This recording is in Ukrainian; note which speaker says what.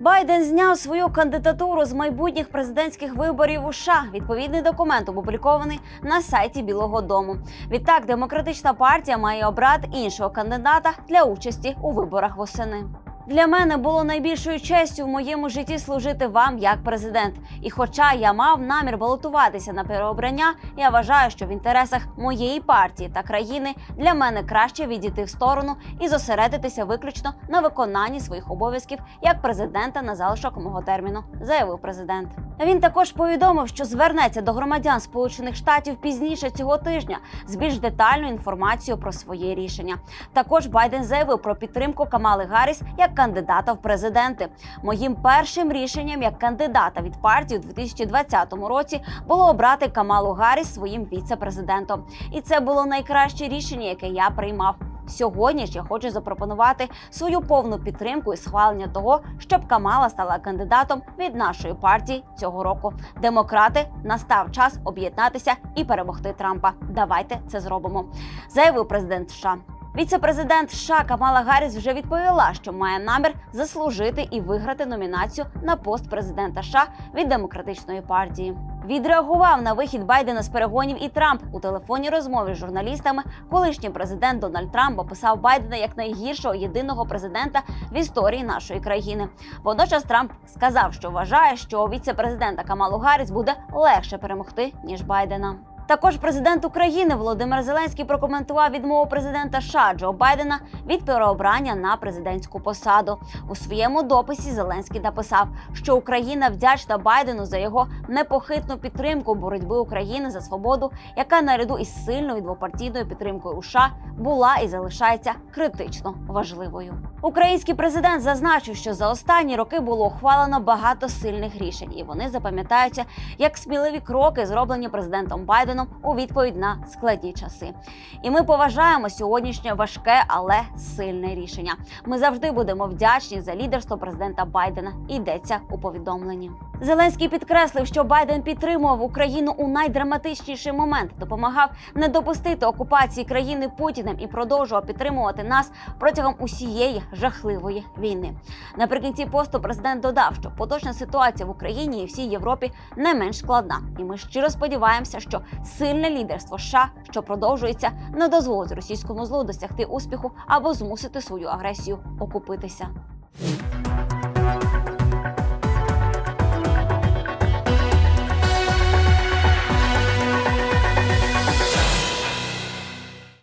Speaker 1: Байден зняв свою кандидатуру з майбутніх президентських виборів у США. Відповідний документ опублікований на сайті Білого Дому. Відтак, демократична партія має обрати іншого кандидата для участі у виборах восени. Для мене було найбільшою честю в моєму житті служити вам як президент. І хоча я мав намір балотуватися на переобрання, я вважаю, що в інтересах моєї партії та країни для мене краще відійти в сторону і зосередитися виключно на виконанні своїх обов'язків як президента на залишок мого терміну, заявив президент. Він також повідомив, що звернеться до громадян Сполучених Штатів пізніше цього тижня з більш детальною інформацією про своє рішення. Також Байден заявив про підтримку Камали Гарріс як кандидата в президенти. Моїм першим рішенням як кандидата від партії у 2020 році було обрати Камалу Гарріс своїм віце-президентом. І це було найкраще рішення, яке я приймав. Сьогодні ж я хочу запропонувати свою повну підтримку і схвалення того, щоб Камала стала кандидатом від нашої партії цього року. Демократи настав час об'єднатися і перемогти Трампа. Давайте це зробимо, заявив президент США. Віце-президент США Камала Гарріс вже відповіла, що має намір заслужити і виграти номінацію на пост президента США від демократичної партії. Відреагував на вихід Байдена з перегонів і Трамп у телефонній розмові з журналістами. Колишній президент Дональд Трамп описав Байдена як найгіршого єдиного президента в історії нашої країни. Водночас Трамп сказав, що вважає, що віце-президента Камалу Гарріс буде легше перемогти ніж Байдена. Також президент України Володимир Зеленський прокоментував відмову президента США Джо Байдена від переобрання на президентську посаду. У своєму дописі Зеленський написав, що Україна вдячна Байдену за його непохитну підтримку боротьби України за свободу, яка наряду із сильною двопартійною підтримкою США була і залишається критично важливою. Український президент зазначив, що за останні роки було ухвалено багато сильних рішень, і вони запам'ятаються як сміливі кроки, зроблені президентом Байденом у відповідь на складні часи. І ми поважаємо сьогоднішнє важке, але сильне рішення. Ми завжди будемо вдячні за лідерство президента Байдена. Йдеться у повідомленні. Зеленський підкреслив, що Байден підтримував Україну у найдраматичніший момент, допомагав не допустити окупації країни Путіним і продовжував підтримувати нас протягом усієї жахливої війни. Наприкінці посту президент додав, що поточна ситуація в Україні і всій Європі не менш складна, і ми щиро сподіваємося, що сильне лідерство США, що продовжується, не дозволить російському злу досягти успіху або змусити свою агресію окупитися.